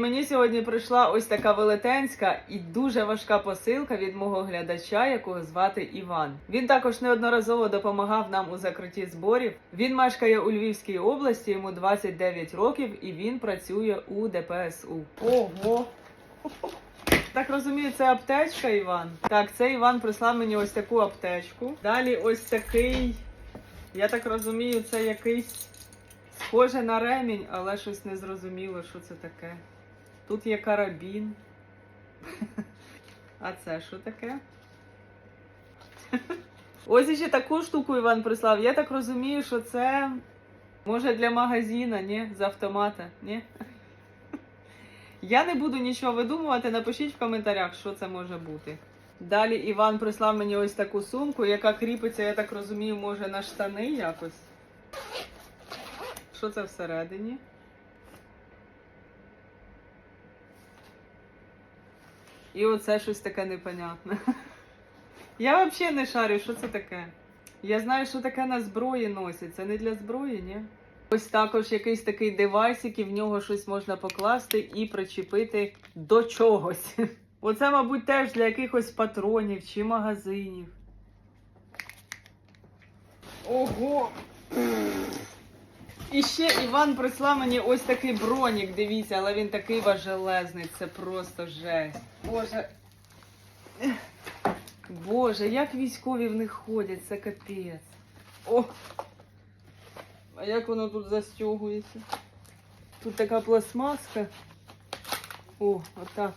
Мені сьогодні прийшла ось така велетенська і дуже важка посилка від мого глядача, якого звати Іван. Він також неодноразово допомагав нам у закритті зборів. Він мешкає у Львівській області, йому 29 років, і він працює у ДПСУ. Ого! Так розумію, це аптечка, Іван. Так, це Іван прислав мені ось таку аптечку. Далі ось такий. Я так розумію, це якийсь схоже на ремінь, але щось не зрозуміло, що це таке. Тут є карабін. А це що таке? Ось іще таку штуку Іван прислав. Я так розумію, що це може для магазина, ні? З автомата, ні? Я не буду нічого видумувати. Напишіть в коментарях, що це може бути. Далі Іван прислав мені ось таку сумку, яка кріпиться, я так розумію, може на штани якось. Що це всередині? І оце щось таке непонятне. Я взагалі не шарю, що це таке. Я знаю, що таке на зброї носять. Це не для зброї, ні? Ось також якийсь такий девайсик, і в нього щось можна покласти і причепити до чогось. Оце, мабуть, теж для якихось патронів чи магазинів. Ого! І ще Іван прислав мені ось такий бронік, дивіться, але він такий важелезний, це просто жесть. Боже. Боже, як військові в них ходять, це капець. О! А як воно тут застягується? Тут така пластмаска. О, отак.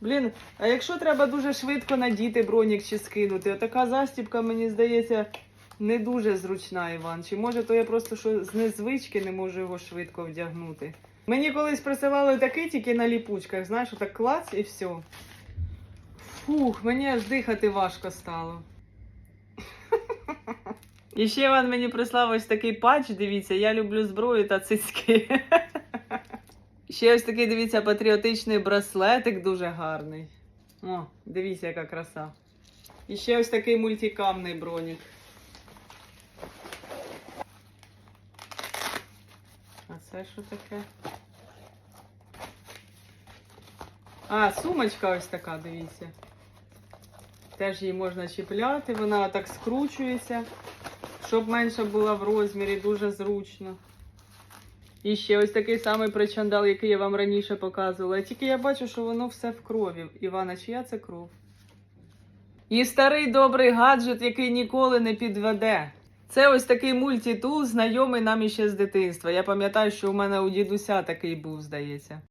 Блін, а якщо треба дуже швидко надіти бронік чи скинути, така застібка, мені здається, не дуже зручна, Іван. Чи може то я просто що з незвички не можу його швидко вдягнути. Мені колись присилали такий тільки на ліпучках, знаєш, отак клац і все. Фух, мені аж дихати важко стало. І ще Іван мені прислав ось такий патч, дивіться, я люблю зброю та цицьки. Ще ось такий, дивіться, патріотичний браслетик дуже гарний. О, дивіться, яка краса. І ще ось такий мультикамний бронік. А це що таке? А, сумочка ось така, дивіться. Теж її можна чіпляти, вона так скручується, щоб менша була в розмірі, дуже зручно. І ще ось такий самий причандал, який я вам раніше показувала. Тільки я бачу, що воно все в крові. Івана, чия це кров? І старий добрий гаджет, який ніколи не підведе. Це ось такий мультитул, знайомий нам іще з дитинства. Я пам'ятаю, що у мене у дідуся такий був, здається.